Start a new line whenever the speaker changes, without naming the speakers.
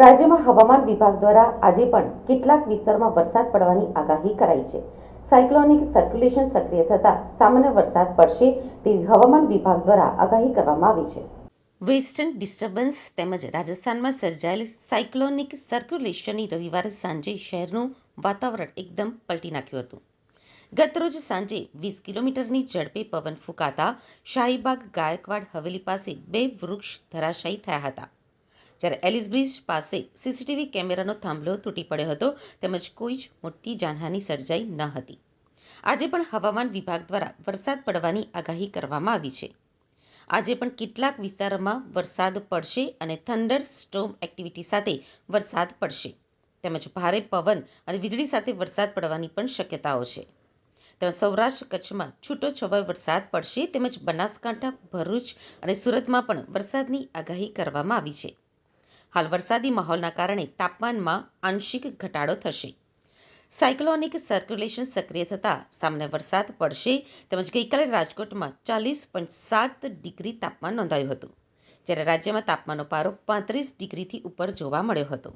રાજ્યમાં હવામાન વિભાગ દ્વારા આજે પણ કેટલાક વિસ્તારોમાં વરસાદ પડવાની આગાહી કરાઈ છે. સાયક્લોનિક સર્ક્યુલેશન સક્રિય થતાં સામાન્ય વરસાદ પડશે તેવી હવામાન વિભાગ દ્વારા આગાહી કરવામાં આવી છે. વેસ્ટર્ન ડિસ્ટર્બન્સ તેમજ રાજસ્થાનમાં સર્જાયેલ સાયક્લોનિક સર્ક્યુલેશનની રવિવારે સાંજે શહેરનું વાતાવરણ એકદમ પલટી નાખ્યું હતું. ગતરોજ સાંજે વીસ કિલોમીટરની ઝડપે પવન ફૂંકાતા શાહીબાગ ગાયકવાડ હવેલી પાસે બે વૃક્ષ ધરાશાયી થયા હતા. જ્યારે એલિસબ્રિજ પાસે સીસીટીવી કેમેરાનો થાંભલો તૂટી પડ્યો હતો, તેમજ કોઈ જ મોટી જાનહાની સર્જાઈ ન હતી. આજે પણ હવામાન વિભાગ દ્વારા વરસાદ પડવાની આગાહી કરવામાં આવી છે. આજે પણ કેટલાક વિસ્તારોમાં વરસાદ પડશે અને થંડર સ્ટોમ એક્ટિવિટી સાથે વરસાદ પડશે. તેમજ ભારે પવન અને વીજળી સાથે વરસાદ પડવાની પણ શક્યતાઓ છે. તેમજ સૌરાષ્ટ્ર કચ્છમાં છૂટો છવાયો વરસાદ પડશે તેમજ બનાસકાંઠા, ભરૂચ અને સુરતમાં પણ વરસાદની આગાહી કરવામાં આવી છે. હાલ વરસાદી માહોલના કારણે તાપમાનમાં આંશિક ઘટાડો થશે. સાયક્લોનિક સર્ક્યુલેશન સક્રિય થતાં સામાન્ય વરસાદ પડશે તેમજ ગઈકાલે રાજકોટમાં ચાલીસ પોઈન્ટ સાત ડિગ્રી તાપમાન નોંધાયું હતું, જ્યારે રાજ્યમાં તાપમાનનો પારો પાંત્રીસ ડિગ્રીથી ઉપર જોવા મળ્યો હતો.